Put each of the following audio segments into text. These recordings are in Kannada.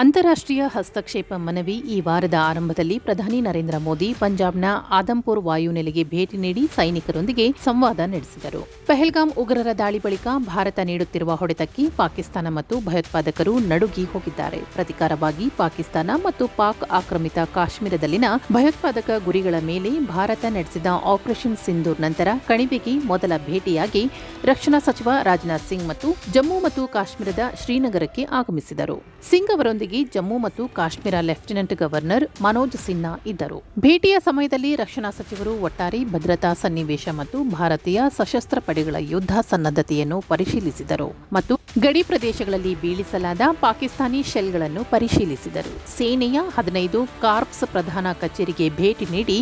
ಅಂತಾರಾಷ್ಟ್ರೀಯ ಹಸ್ತಕ್ಷೇಪ ಮನವಿ ಈ ವಾರದ ಆರಂಭದಲ್ಲಿ ಪ್ರಧಾನಿ ನರೇಂದ್ರ ಮೋದಿ ಪಂಜಾಬ್ನ ಆದಂಪುರ್ ವಾಯುನೆಲೆಗೆ ಭೇಟಿ ನೀಡಿ ಸೈನಿಕರೊಂದಿಗೆ ಸಂವಾದ ನಡೆಸಿದರು. ಪಹಲ್ಗಾಮ್ ಉಗ್ರರ ದಾಳಿ ಬಳಿಕ ಭಾರತ ನೀಡುತ್ತಿರುವ ಹೊಡೆತಕ್ಕೆ ಪಾಕಿಸ್ತಾನ ಮತ್ತು ಭಯೋತ್ಪಾದಕರು ನಡುಗಿ ಹೋಗಿದ್ದಾರೆ. ಪ್ರತಿಕಾರವಾಗಿ ಪಾಕಿಸ್ತಾನ ಮತ್ತು ಪಾಕ್ ಆಕ್ರಮಿತ ಕಾಶ್ಮೀರದಲ್ಲಿನ ಭಯೋತ್ಪಾದಕ ಗುರಿಗಳ ಮೇಲೆ ಭಾರತ ನಡೆಸಿದ ಆಪರೇಷನ್ ಸಿಂಧೂರ್ ನಂತರ ಕಣಿವೆಗೆ ಮೊದಲ ಭೇಟಿಯಾಗಿ ರಕ್ಷಣಾ ಸಚಿವ ರಾಜನಾಥ್ ಸಿಂಗ್ ಮತ್ತು ಜಮ್ಮು ಮತ್ತು ಕಾಶ್ಮೀರದ ಶ್ರೀನಗರಕ್ಕೆ ಆಗಮಿಸಿದರು. ಸಿಂಗ್ ಅವರೊಂದಿಗೆ ಜಮ್ಮು ಮತ್ತು ಕಾಶ್ಮೀರ ಲೆಫ್ಟಿನೆಂಟ್ ಗವರ್ನರ್ ಮನೋಜ್ ಸಿನ್ಹಾ ಇದ್ದರು. ಭೇಟಿಯ ಸಮಯದಲ್ಲಿ ರಕ್ಷಣಾ ಸಚಿವರು ಒಟ್ಟಾರೆ ಭದ್ರತಾ ಸನ್ನಿವೇಶ ಮತ್ತು ಭಾರತೀಯ ಸಶಸ್ತ್ರ ಪಡೆಗಳ ಯುದ್ಧ ಸನ್ನದ್ಧತೆಯನ್ನು ಪರಿಶೀಲಿಸಿದರು ಮತ್ತು ಗಡಿ ಪ್ರದೇಶಗಳಲ್ಲಿ ಬೀಳಿಸಲಾದ ಪಾಕಿಸ್ತಾನಿ ಶೆಲ್ಗಳನ್ನು ಪರಿಶೀಲಿಸಿದರು. ಸೇನೆಯ ಹದಿನೈದು ಕಾರ್ಪ್ಸ್ ಪ್ರಧಾನ ಕಚೇರಿಗೆ ಭೇಟಿ ನೀಡಿ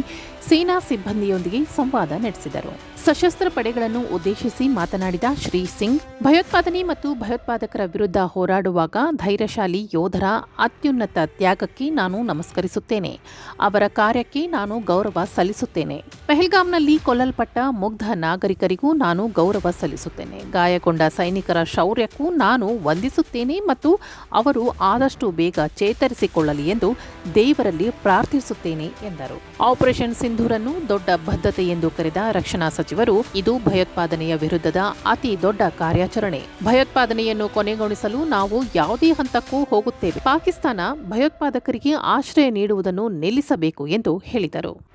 ಸೇನಾ ಸಿಬ್ಬಂದಿಯೊಂದಿಗೆ ಸಂವಾದ ನಡೆಸಿದರು. ಸಶಸ್ತ್ರ ಪಡೆಗಳನ್ನು ಉದ್ದೇಶಿಸಿ ಮಾತನಾಡಿದ ಶ್ರೀ ಸಿಂಗ್, ಭಯೋತ್ಪಾದನೆ ಮತ್ತು ಭಯೋತ್ಪಾದಕರ ವಿರುದ್ಧ ಹೋರಾಡುವಾಗ ಧೈರ್ಯಶಾಲಿ ಯೋಧರ ಅತ್ಯುನ್ನತ ತ್ಯಾಗಕ್ಕೆ ನಾನು ನಮಸ್ಕರಿಸುತ್ತೇನೆ. ಅವರ ಕಾರ್ಯಕ್ಕೆ ನಾನು ಗೌರವ ಸಲ್ಲಿಸುತ್ತೇನೆ. ಪೆಹಲ್ಗಾಮ್ನಲ್ಲಿ ಕೊಲ್ಲಲ್ಪಟ್ಟ ಮುಗ್ಧ ನಾಗರಿಕರಿಗೂ ನಾನು ಗೌರವ ಸಲ್ಲಿಸುತ್ತೇನೆ. ಗಾಯಗೊಂಡ ಸೈನಿಕರ ಶೌರ್ಯಕ್ಕೂ ನಾನು ವಂದಿಸುತ್ತೇನೆ ಮತ್ತು ಅವರು ಆದಷ್ಟು ಬೇಗ ಚೇತರಿಸಿಕೊಳ್ಳಲಿ ಎಂದು ದೇವರಲ್ಲಿ ಪ್ರಾರ್ಥಿಸುತ್ತೇನೆ ಎಂದರು. ಆಪರೇಷನ್ ಸಿಂಧೂರನ್ನು ದೊಡ್ಡ ಬದ್ಧತೆ ಎಂದು ಕರೆದ ರಕ್ಷಣಾ ಸಚಿವರು, ಇದು ಭಯೋತ್ಪಾದನೆಯ ವಿರುದ್ಧದ ಅತಿ ದೊಡ್ಡ ಕಾರ್ಯಾಚರಣೆ. ಭಯೋತ್ಪಾದನೆಯನ್ನು ಕೊನೆಗೊಳಿಸಲು ನಾವು ಯಾವುದೇ ಹಂತಕ್ಕೂ ಹೋಗುತ್ತೇವೆ. ಪಾಕಿಸ್ತಾನ ಭಯೋತ್ಪಾದಕರಿಗೆ ಆಶ್ರಯ ನೀಡುವುದನ್ನು ನಿಲ್ಲಿಸಬೇಕು ಎಂದು ಹೇಳಿದರು.